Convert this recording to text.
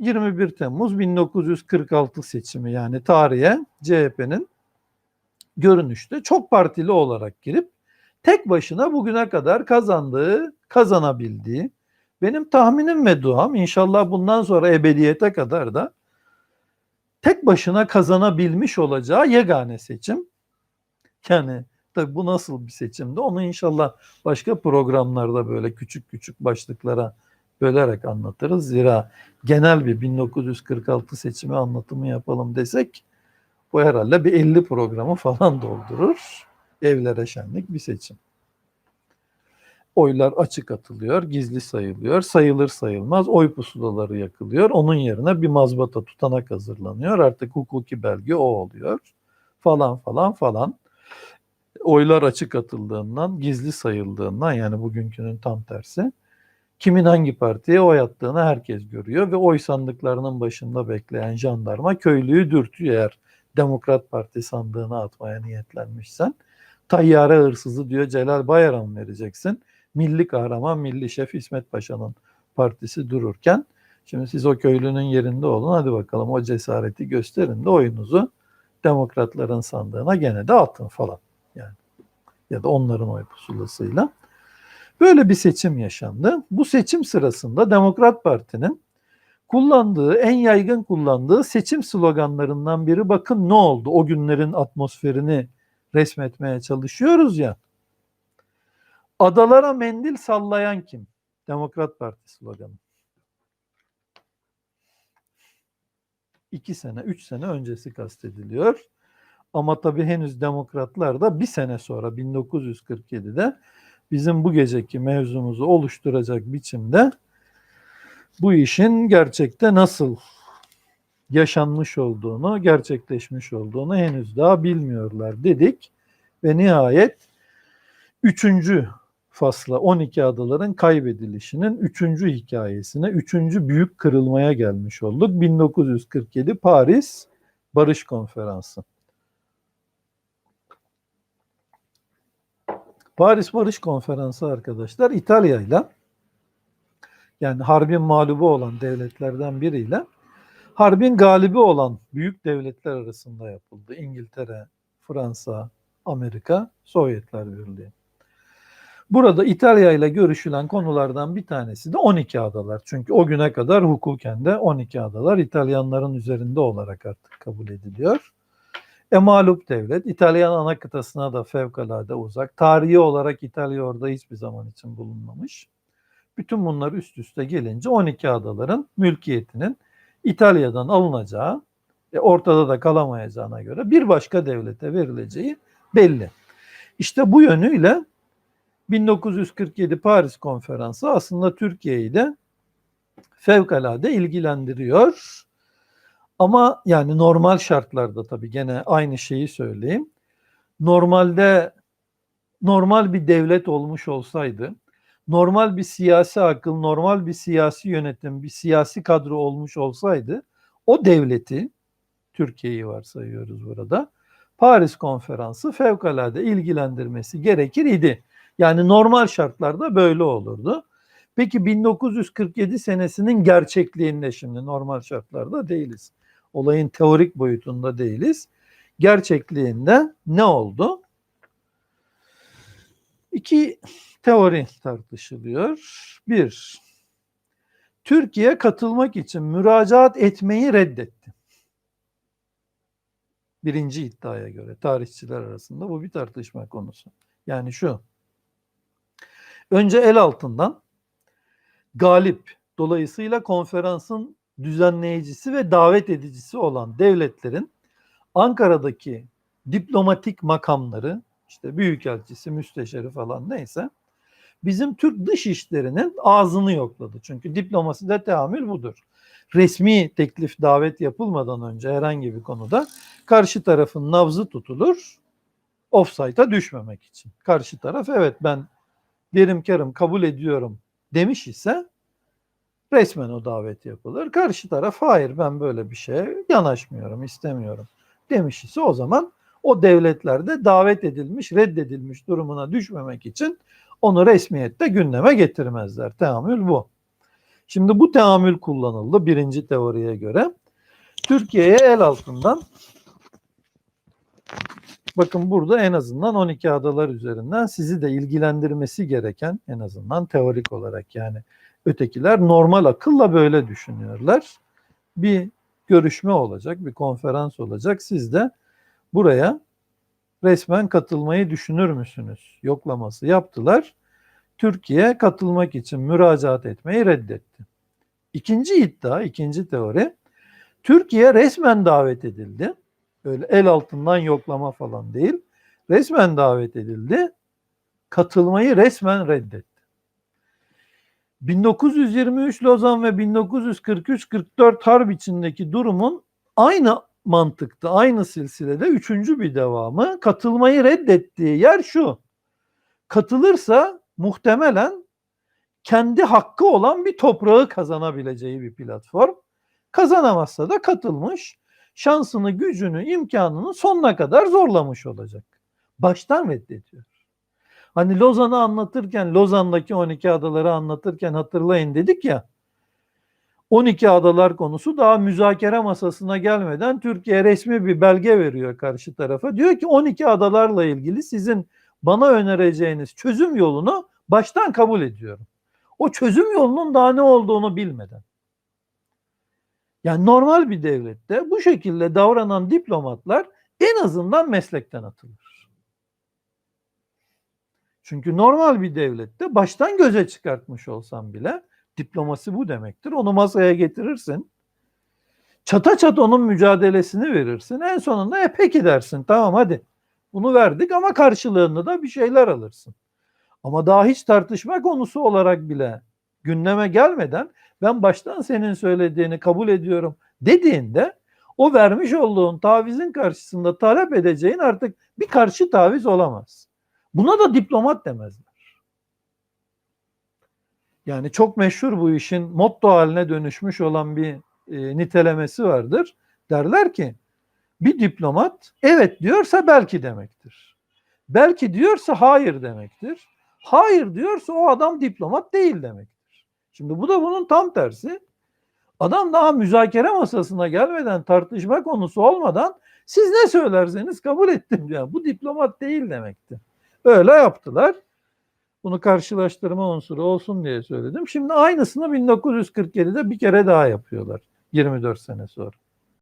21 Temmuz 1946 seçimi yani tarihe CHP'nin görünüşte çok partili olarak girip tek başına bugüne kadar kazandığı, kazanabildiği benim tahminim ve duam inşallah bundan sonra ebediyete kadar da tek başına kazanabilmiş olacağı yegane seçim. Yani tabii bu nasıl bir seçimdi onu inşallah başka programlarda böyle küçük küçük başlıklara bölerek anlatırız. Zira genel bir 1946 seçimi anlatımı yapalım desek bu herhalde bir 50 programı falan doldurur. Evlere şenlik bir seçim. Oylar açık atılıyor, gizli sayılıyor, sayılır sayılmaz oy pusulaları yakılıyor. Onun yerine bir mazbata tutanak hazırlanıyor. Artık hukuki belge o oluyor. Falan falan falan. Oylar açık atıldığından, gizli sayıldığından yani bugünkünün tam tersi. Kimin hangi partiye oy attığını herkes görüyor ve oy sandıklarının başında bekleyen jandarma köylüyü dürtüyor eğer Demokrat Parti sandığına atmaya niyetlenmişsen. Tayyare hırsızı diyor Celal Bayar'a mı vereceksin? Milli kahraman, milli şef İsmet Paşa'nın partisi dururken şimdi siz o köylünün yerinde olun hadi bakalım o cesareti gösterin de oyunuzu demokratların sandığına gene de atın falan yani ya da onların oy pusulasıyla. Böyle bir seçim yaşandı. Bu seçim sırasında Demokrat Parti'nin kullandığı, en yaygın kullandığı seçim sloganlarından biri bakın ne oldu? O günlerin atmosferini resmetmeye çalışıyoruz ya. Adalara mendil sallayan kim? Demokrat Parti sloganı. İki sene, üç sene öncesi kastediliyor. Ama tabii henüz demokratlar da bir sene sonra 1947'de bizim bu geceki mevzumuzu oluşturacak biçimde bu işin gerçekte nasıl yaşanmış olduğunu, gerçekleşmiş olduğunu henüz daha bilmiyorlar dedik. Ve nihayet üçüncü fasla 12 adaların kaybedilişinin üçüncü hikayesine, üçüncü büyük kırılmaya gelmiş olduk. 1947 Paris Barış Konferansı. Paris Barış Konferansı arkadaşlar İtalya ile yani harbin mağlubu olan devletlerden biriyle harbin galibi olan büyük devletler arasında yapıldı. İngiltere, Fransa, Amerika, Sovyetler Birliği. Burada İtalya ile görüşülen konulardan bir tanesi de 12 adalar. Çünkü o güne kadar hukuken de 12 adalar İtalyanların üzerinde olarak artık kabul ediliyor. E mağlup devlet, İtalyan ana kıtasına da fevkalade uzak. Tarihi olarak İtalya orada hiçbir zaman için bulunmamış. Bütün bunlar üst üste gelince 12 adaların mülkiyetinin İtalya'dan alınacağı, e, ortada da kalamayacağına göre bir başka devlete verileceği belli. İşte bu yönüyle 1947 Paris Konferansı aslında Türkiye'yi de fevkalade ilgilendiriyor. Ama yani normal şartlarda tabii gene aynı şeyi söyleyeyim. Normalde normal bir devlet olmuş olsaydı, normal bir siyasi akıl, normal bir siyasi yönetim, bir siyasi kadro olmuş olsaydı o devleti, Türkiye'yi varsayıyoruz burada, Paris Konferansı fevkalade ilgilendirmesi gerekir idi. Yani normal şartlarda böyle olurdu. Peki 1947 senesinin gerçekliğinde şimdi normal şartlarda değiliz. Olayın teorik boyutunda değiliz. Gerçekliğinde ne oldu? İki teori tartışılıyor. Bir, Türkiye katılmak için müracaat etmeyi reddetti. Birinci iddiaya göre tarihçiler arasında bu bir tartışma konusu. Yani şu, önce el altından galip, dolayısıyla konferansın düzenleyicisi ve davet edicisi olan devletlerin Ankara'daki diplomatik makamları, işte büyükelçisi, müsteşarı falan neyse, bizim Türk dış işlerinin ağzını yokladı. Çünkü diplomaside teamül budur. Resmi teklif davet yapılmadan önce herhangi bir konuda karşı tarafın nabzı tutulur, offside'a düşmemek için. Karşı taraf evet ben verim karım kabul ediyorum demiş ise resmen o davet yapılır. Karşı taraf hayır ben böyle bir şeye yanaşmıyorum, istemiyorum demiş ise o zaman o devletlerde davet edilmiş, reddedilmiş durumuna düşmemek için onu resmiyette gündeme getirmezler. Teamül bu. Şimdi bu teamül kullanıldı birinci teoriye göre. Türkiye'ye el altından bakın burada en azından 12 adalar üzerinden sizi de ilgilendirmesi gereken en azından teorik olarak yani ötekiler normal akılla böyle düşünüyorlar. Bir görüşme olacak, bir konferans olacak. Siz de buraya resmen katılmayı düşünür müsünüz? Yoklaması yaptılar. Türkiye katılmak için müracaat etmeyi reddetti. İkinci iddia, ikinci teori, Türkiye resmen davet edildi. Öyle el altından yoklama falan değil. Resmen davet edildi. Katılmayı resmen reddetti. 1923 Lozan ve 1943-44 harp içindeki durumun aynı mantıkta, aynı silsilede üçüncü bir devamı katılmayı reddettiği yer şu. Katılırsa muhtemelen kendi hakkı olan bir toprağı kazanabileceği bir platform. Kazanamazsa da katılmış, şansını, gücünü, imkanını sonuna kadar zorlamış olacak. Baştan reddediyor. Hani Lozan'ı anlatırken, Lozan'daki 12 adaları anlatırken hatırlayın dedik ya. 12 adalar konusu daha müzakere masasına gelmeden Türkiye resmi bir belge veriyor karşı tarafa. Diyor ki 12 adalarla ilgili sizin bana önereceğiniz çözüm yolunu baştan kabul ediyorum. O çözüm yolunun daha ne olduğunu bilmeden. Yani normal bir devlette bu şekilde davranan diplomatlar en azından meslekten atılır. Çünkü normal bir devlette baştan göze çıkartmış olsam bile diplomasi bu demektir. Onu masaya getirirsin. Çata çat onun mücadelesini verirsin. En sonunda e peki dersin. Tamam hadi. Bunu verdik ama karşılığında da bir şeyler alırsın. Ama daha hiç tartışma konusu olarak bile gündeme gelmeden ben baştan senin söylediğini kabul ediyorum dediğinde o vermiş olduğun tavizin karşısında talep edeceğin artık bir karşı taviz olamaz. Buna da diplomat demezler. Yani çok meşhur bu işin motto haline dönüşmüş olan bir e, nitelemesi vardır. Derler ki bir diplomat evet diyorsa belki demektir. Belki diyorsa hayır demektir. Hayır diyorsa o adam diplomat değil demektir. Şimdi bu da bunun tam tersi. Adam daha müzakere masasına gelmeden tartışma konusu olmadan siz ne söylerseniz kabul ettim diyor. Bu diplomat değil demekti. Öyle yaptılar. Bunu karşılaştırma unsuru olsun diye söyledim. Şimdi aynısını 1947'de bir kere daha yapıyorlar. 24 sene sonra.